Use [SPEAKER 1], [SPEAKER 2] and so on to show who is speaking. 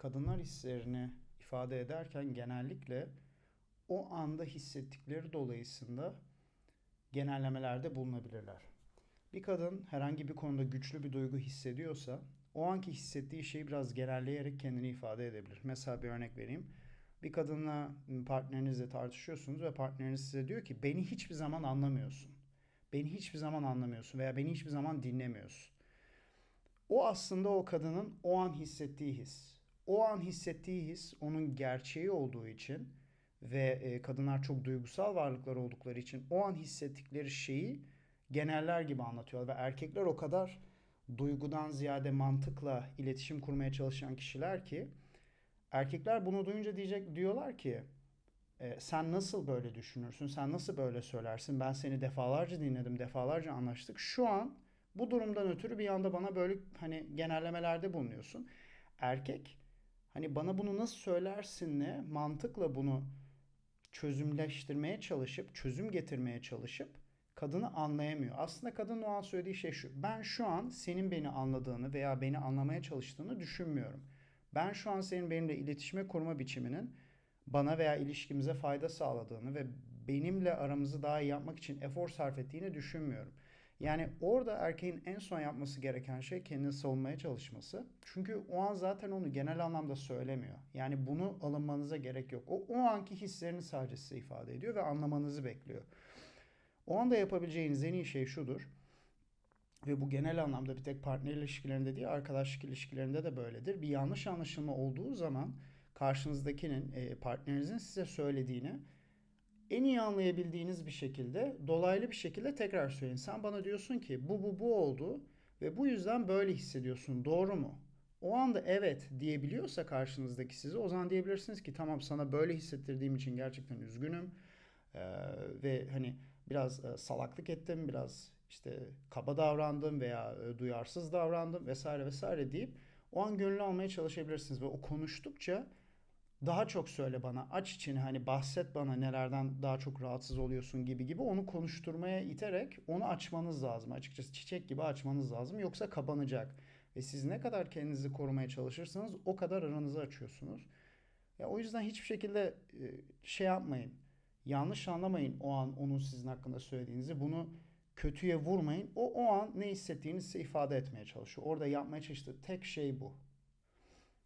[SPEAKER 1] kadınlar hislerini ifade ederken genellikle o anda hissettikleri dolayısında genellemelerde bulunabilirler. Bir kadın herhangi bir konuda güçlü bir duygu hissediyorsa o anki hissettiği şeyi biraz genelleyerek kendini ifade edebilir. Mesela bir örnek vereyim. Bir kadınla partnerinizle tartışıyorsunuz ve partneriniz size diyor ki beni hiçbir zaman anlamıyorsun. Beni hiçbir zaman anlamıyorsun veya beni hiçbir zaman dinlemiyorsun. O aslında o kadının o an hissettiği his. O an hissettiği his onun gerçeği olduğu için ve e, kadınlar çok duygusal varlıklar oldukları için o an hissettikleri şeyi geneller gibi anlatıyor ve erkekler o kadar duygudan ziyade mantıkla iletişim kurmaya çalışan kişiler ki erkekler bunu duyunca diyecek diyorlar ki e, sen nasıl böyle düşünürsün? Sen nasıl böyle söylersin? Ben seni defalarca dinledim, defalarca anlaştık. Şu an bu durumdan ötürü bir anda bana böyle hani genellemelerde bulunuyorsun. Erkek hani bana bunu nasıl söylersin ne mantıkla bunu çözümleştirmeye çalışıp, çözüm getirmeye çalışıp kadını anlayamıyor. Aslında kadın o an söylediği şey şu. Ben şu an senin beni anladığını veya beni anlamaya çalıştığını düşünmüyorum. Ben şu an senin benimle iletişime kurma biçiminin bana veya ilişkimize fayda sağladığını ve benimle aramızı daha iyi yapmak için efor sarf ettiğini düşünmüyorum. Yani orada erkeğin en son yapması gereken şey kendini savunmaya çalışması. Çünkü o an zaten onu genel anlamda söylemiyor. Yani bunu alınmanıza gerek yok. O, o anki hislerini sadece size ifade ediyor ve anlamanızı bekliyor. O anda yapabileceğiniz en iyi şey şudur. Ve bu genel anlamda bir tek partner ilişkilerinde değil, arkadaşlık ilişkilerinde de böyledir. Bir yanlış anlaşılma olduğu zaman karşınızdakinin, e, partnerinizin size söylediğini en iyi anlayabildiğiniz bir şekilde, dolaylı bir şekilde tekrar söyleyin. Sen bana diyorsun ki bu bu bu oldu ve bu yüzden böyle hissediyorsun. Doğru mu? O anda evet diyebiliyorsa karşınızdaki size o zaman diyebilirsiniz ki tamam sana böyle hissettirdiğim için gerçekten üzgünüm. Ee, ve hani biraz e, salaklık ettim, biraz işte kaba davrandım veya e, duyarsız davrandım vesaire vesaire deyip o an gönlünü almaya çalışabilirsiniz ve o konuştukça daha çok söyle bana aç içini hani bahset bana nelerden daha çok rahatsız oluyorsun gibi gibi onu konuşturmaya iterek onu açmanız lazım. Açıkçası çiçek gibi açmanız lazım yoksa kapanacak. Ve siz ne kadar kendinizi korumaya çalışırsanız o kadar aranızı açıyorsunuz. Ya o yüzden hiçbir şekilde e, şey yapmayın. Yanlış anlamayın o an onun sizin hakkında söylediğinizi. Bunu kötüye vurmayın. O o an ne hissettiğini size ifade etmeye çalışıyor. Orada yapmaya çalıştığı tek şey bu.